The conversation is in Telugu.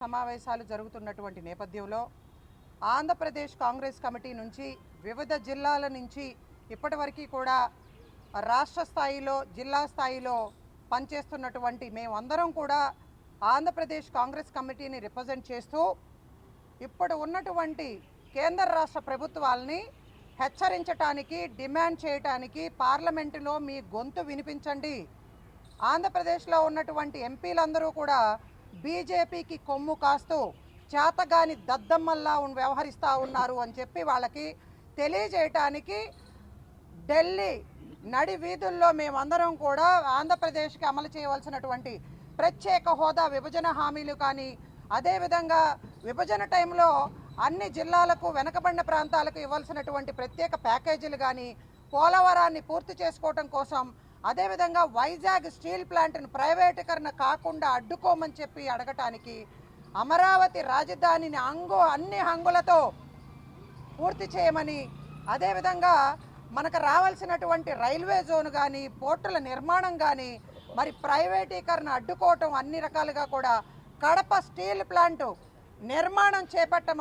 సమావేశాలు జరుగుతున్నటువంటి నేపథ్యంలో ఆంధ్రప్రదేశ్ కాంగ్రెస్ కమిటీ నుంచి వివిధ జిల్లాల నుంచి ఇప్పటివరకు కూడా రాష్ట్ర స్థాయిలో జిల్లా స్థాయిలో పనిచేస్తున్నటువంటి మేమందరం కూడా ఆంధ్రప్రదేశ్ కాంగ్రెస్ కమిటీని రిప్రజెంట్ చేస్తూ ఇప్పుడు ఉన్నటువంటి కేంద్ర రాష్ట్ర ప్రభుత్వాలని హెచ్చరించటానికి డిమాండ్ చేయటానికి పార్లమెంటులో మీ గొంతు వినిపించండి. ఆంధ్రప్రదేశ్లో ఉన్నటువంటి ఎంపీలందరూ కూడా బీజేపీకి కొమ్ము కాస్తూ చేతగాని దద్దమ్మల్లా వ్యవహరిస్తూ ఉన్నారు అని చెప్పి వాళ్ళకి తెలియజేయటానికి ఢిల్లీ నడి వీధుల్లో మేమందరం కూడా ఆంధ్రప్రదేశ్కి అమలు చేయవలసినటువంటి ప్రత్యేక హోదా విభజన హామీలు కానీ అదేవిధంగా విభజన టైంలో అన్ని జిల్లాలకు వెనకబడిన ప్రాంతాలకు ఇవ్వాల్సినటువంటి ప్రత్యేక ప్యాకేజీలు కానీ పోలవరాన్ని పూర్తి చేసుకోవటం కోసం అదేవిధంగా వైజాగ్ స్టీల్ ప్లాంట్ను ప్రైవేటీకరణ కాకుండా అడ్డుకోమని చెప్పి అడగటానికి అమరావతి రాజధానిని అంగు అన్ని హంగులతో పూర్తి చేయమని అదేవిధంగా మనకు రావాల్సినటువంటి రైల్వే జోన్ కానీ పోర్టుల నిర్మాణం కానీ మరి ప్రైవేటీకరణ అడ్డుకోవటం అన్ని రకాలుగా కూడా కడప స్టీల్ ప్లాంట్ నిర్మాణం చేపట్టమని